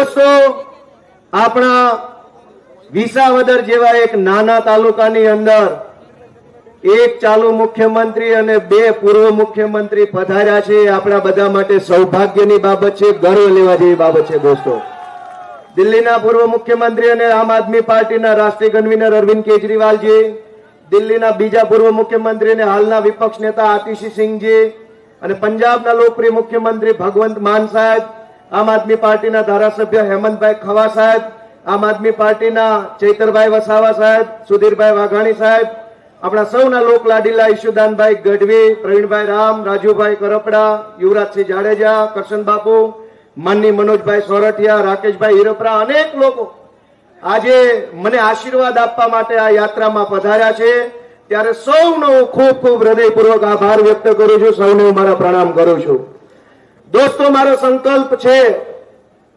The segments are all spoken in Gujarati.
દોસ્તો આપણા વિસાવદર જેવા એક નાના તાલુકાની અંદર એક ચાલુ મુખ્યમંત્રી અને બે પૂર્વ મુખ્યમંત્રી પધાર્યા છે. આપણા બધા માટે સૌભાગ્યની બાબત છે. ગર્વ લેવા જેવી બાબત છે દોસ્તો. દિલ્હીના પૂર્વ મુખ્યમંત્રી અને આમ આદમી પાર્ટીના રાષ્ટ્રીય કન્વીનર અરવિંદ કેજરીવાલજી, દિલ્હીના બીજા પૂર્વ મુખ્યમંત્રી અને હાલના વિપક્ષ નેતા આતિશી સિંહજી અને પંજાબના લોકપ્રિય મુખ્યમંત્રી ભગવંત માન સાહેબ આમ આદમી પાર્ટીના ધારાસભ્ય હેમંતભાઈ ખવા સાહેબ, આમ આદમી પાર્ટીના ચૈતરભાઈ વસાવા સાહેબ, સુધીરભાઈ વાઘાણી સાહેબ, આપણા સૌના લોક લાડીલા ઈશુદાનભાઈ ગઢવી, પ્રવીણભાઈ રામ, રાજુભાઈ કરપડા, યુવરાજસિંહ જાડેજા, કરશન બાપુ, માનની મનોજભાઈ સોરઠિયા, રાકેશભાઈ હિરપરા, અનેક લોકો આજે મને આશીર્વાદ આપવા માટે આ યાત્રામાં પધાર્યા છે. ત્યારે સૌનો હું ખૂબ ખૂબ હૃદયપૂર્વક આભાર વ્યક્ત કરું છું. સૌને હું મારા પ્રણામ કરું છું. દોસ્તો, મારો સંકલ્પ છે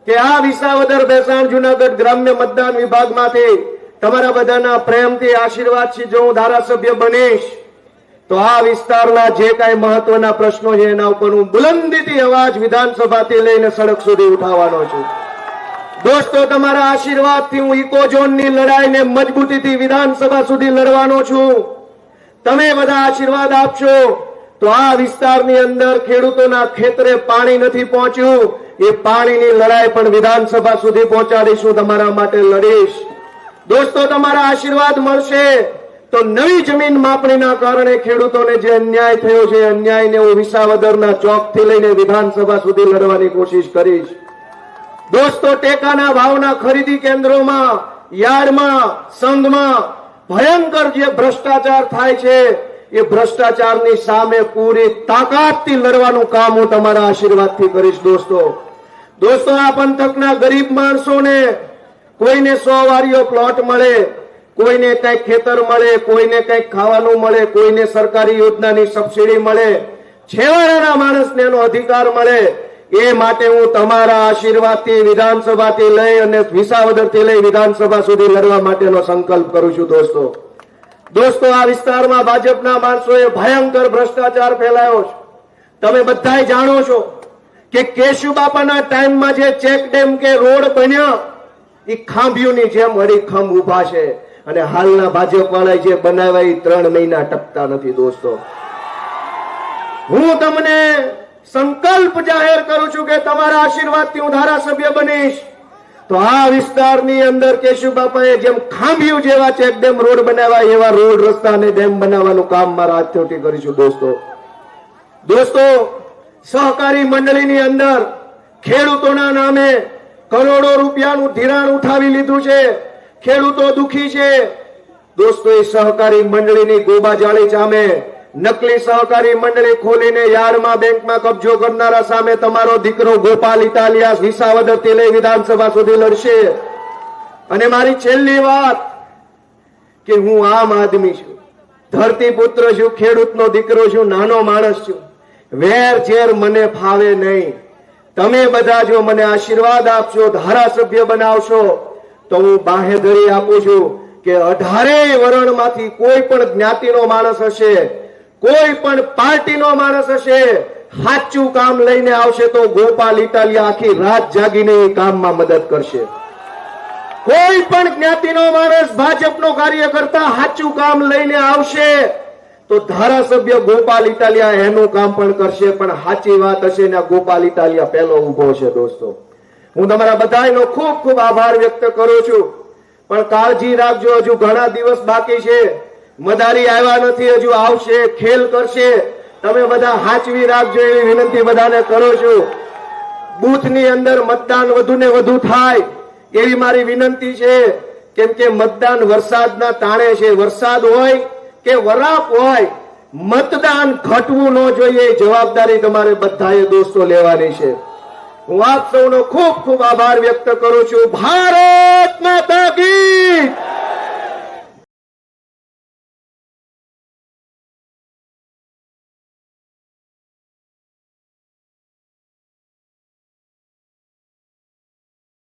કે આ વિસાવદર બેસાણ જુનાગઢ ગ્રામ્ય મતદાન વિભાગમાંથી તમારા બધાના પ્રેમથી આશીર્વાદથી જો હું ધારાસભ્ય બનીશ, તો આ વિસ્તારના જે કાંઈ મહત્વના પ્રશ્નો છે એના ઉપર હું બુલંદીથી અવાજ વિધાનસભાથી લઈને સડક સુધી ઉઠાવવાનો છું. દોસ્તો, તમારા આશીર્વાદથી હું ઇકો ઝોનની લડાઈને મજબૂતીથી વિધાનસભા સુધી લડવાનો છું. તમે બધા આશીર્વાદ આપશો. તો આ વિસ્તારની અંદર ખેડૂતોના ખેતરે પાણી નથી પહોંચ્યું. એ પાણીની લડાઈ પણ વિધાનસભા સુધી પહોંચાડીશું. તમારા માટે લડીશ. દોસ્તો, તમારા આશીર્વાદ મળશે. તો નવી જમીન માપણીના કારણે ખેડૂતોને જે અન્યાય થયો છે અન્યાયને હું વિસાવદરના ચોકથી લઈને વિધાનસભા સુધી લડવાની કોશિશ કરીશ. દોસ્તો, ટેકાના ભાવના ખરીદી કેન્દ્રોમાં, યાર્ડમાં, સંઘમાં ભયંકર જે ભ્રષ્ટાચાર થાય છે એ ભ્રષ્ટાચારની સામે પૂરી તાકાતથી લડવાનું કામ હું તમારા આશીર્વાદથી કરીશ, દોસ્તો. દોસ્તો, આ પંથકના ગરીબ માણસોને કોઈને સો વારીઓ પ્લોટ મળે, કોઈને કંઈક ખેતર મળે, કોઈને કંઈક ખાવાનું મળે, કોઈને સરકારી યોજનાની સબસિડી મળે, છેવાડાના માણસને એનો અધિકાર મળે, એ માટે હું તમારા આશીર્વાદથી વિધાનસભાથી લઈ અને વિસાવદરથી લઈ વિધાનસભા સુધી લડવા માટેનો સંકલ્પ કરું છું, દોસ્તો. દોસ્તો, આ વિસ્તારમાં ભાજપના માણસોએ ભયંકર ભ્રષ્ટાચાર ફેલાયો છે. તમે બધાય જાણો છો કે કેશુબાપાના ટાઈમમાં જે ચેક ડેમ કે રોડ બન્યા એ ખાંભીઓની જેમ હરીખંભ ઊભા છે. અને હાલના ભાજપ વાળા જે બનાવ્યા એ ત્રણ મહિના ટકતા નથી, દોસ્તો. હું તમને સંકલ્પ જાહેર કરું છું કે તમારા આશીર્વાદથી હું ધારાસભ્ય બનીશ. તો આ વિસ્તારની અંદર કેશુબાપાએ જેમ ખાંભીઓ જેવા ચેક ડેમ રોડ બનાવ્યા, એવા રોડ રસ્તા અને ડેમ બનાવવાનું કામ મારા હાથથી કરીશું, દોસ્તો. દોસ્તો, સહકારી મંડળીની અંદર ખેડૂતોના નામે કરોડો રૂપિયાનું ધિરાણ ઉઠાવી લીધું છે. ખેડૂતો દુખી છે. દોસ્તો, એ સહકારી મંડળીની ગોબાજાળી સામે નકલી સહકારી મંડળી ખોલીને યાર્ડમાં, બેંકમાં કબજો કરનારા સામે તમારો દીકરો ગોપાલ ઇટાલિયા વિસાવદર લઈ વિધાનસભા સુધી લડશે. અને મારી છેલ્લી વાત કે હું આમ આદમી છું. ધરતી પુત્ર છું, ખેડૂતનો દીકરો છું, નાનો માણસ છું. વેર ઝેર મને ફાવે નહીં. તમે બધા જો મને આશીર્વાદ આપશો, ધારાસભ્ય બનાવશો, તો હું બાહેધરી આપું છું કે અઢારેય વરણમાંથી કોઈ પણ જ્ઞાતિનો માણસ હશે. કોઈ પણ પાર્ટીનો માણસ હશે, સાચું કામ લઈને આવશે તો ગોપાલ ઇટાલિયા આખી રાત જાગીને એ કામમાં મદદ કરશે. કોઈ પણ જ્ઞાતિનો માણસ ભાજપનો કાર્યકર્તા સાચું કામ લઈને આવશે, તો ધારાસભ્ય ગોપાલ ઇટાલિયા એનું કામ પણ કરશે, પણ સાચી વાત હશે ને ગોપાલ ઇટાલિયા પહેલો ઊભો છે દોસ્તો. હું તમારા બધાનો ખૂબ ખૂબ આભાર વ્યક્ત કરું છું. પણ કાળજી રાખજો, હજુ ઘણા દિવસ બાકી છે. મદારી આવ્યા નથી, હજુ આવશે, ખેલ કરશે. તમે બધા હાચવી રાખજો એવી વિનંતી બધાને કરું છું. બૂથની અંદર મતદાન વધુ ને વધુ થાય એવી મારી વિનંતી છે. કેમ કે મતદાન વરસાદના તાણે છે. વરસાદ હોય કે વરાપ હોય, મતદાન ઘટવું ન જોઈએ જવાબદારી તમારે બધાએ દોસ્તો લેવાની છે. હું આપ સૌનો ખૂબ ખૂબ આભાર વ્યક્ત કરું છું. ભારત માતા